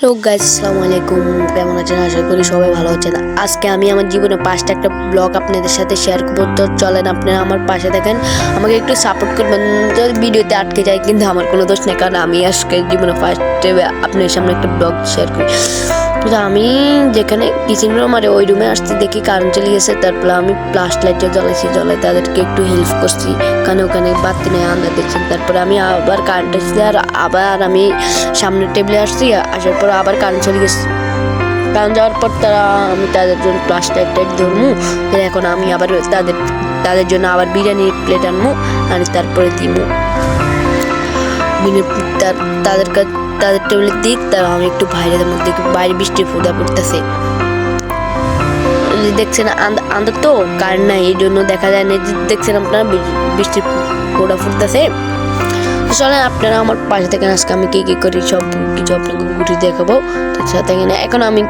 Hello guys আসসালামু আলাইকুম। কেমন আছেন? আশা করি সবাই ভালো আছেন। আজকে আমি আমার জীবনে পাঁচটা একটা ব্লগ আপনাদের সাথে শেয়ার করব। তো চলেন আপনারা আমার পাশে দেখেন আমাকে একটু সাপোর্ট করবেন। যদি ভিডিওতে আটকে যায়, কিন্তু আমার কোনো দোষ নেই। কারণ আমি আজকে জীবনে ফার্স্টে আপনাদের সামনে একটা ব্লগ শেয়ার করি। কিন্তু আমি যেখানে কিচেন রুম আর ওই রুমে আসতে দেখি কারেন্ট চলে গেছে তারপরে আমি প্লাস লাইটে জ্বলাইছি জ্বলাই তাদেরকে একটু হেল্প করছি। কারণ ওখানে বাতি নেই আন্দাজ দেখছেন। তারপরে আমি আবার কারেন্ট আসছে, আর আবার আমি সামনের টেবিলে আসছি, আসার পর আবার কারেন্ট চলে গেছে কারেন্ট যাওয়ার পর তারা, আমি তাদের জন্য প্লাস লাইট টাইট ধরবো এখন আমি আবার তাদের তাদের জন্য আবার বিরিয়ানির প্লেট আনব আর তারপরে তার- তাদের কাছে তাদের টেবিলে দিক, তার আমি একটু বাইরে একটু বাইরে বৃষ্টি ফুদা পড়তেছে। দেখছেন আন্দ- আন্দার তো কার নাই, এই জন্য দেখা যায় না দেখছেন আপনারা বৃষ্টি ফোটা ফুটতেছে। চলেন আপনারা আমার পাশে থেকে আজকে আমি কি কি করি সব কিছু আপনাকে ঘুরে দেখাবো। তার সাথে এখন আমি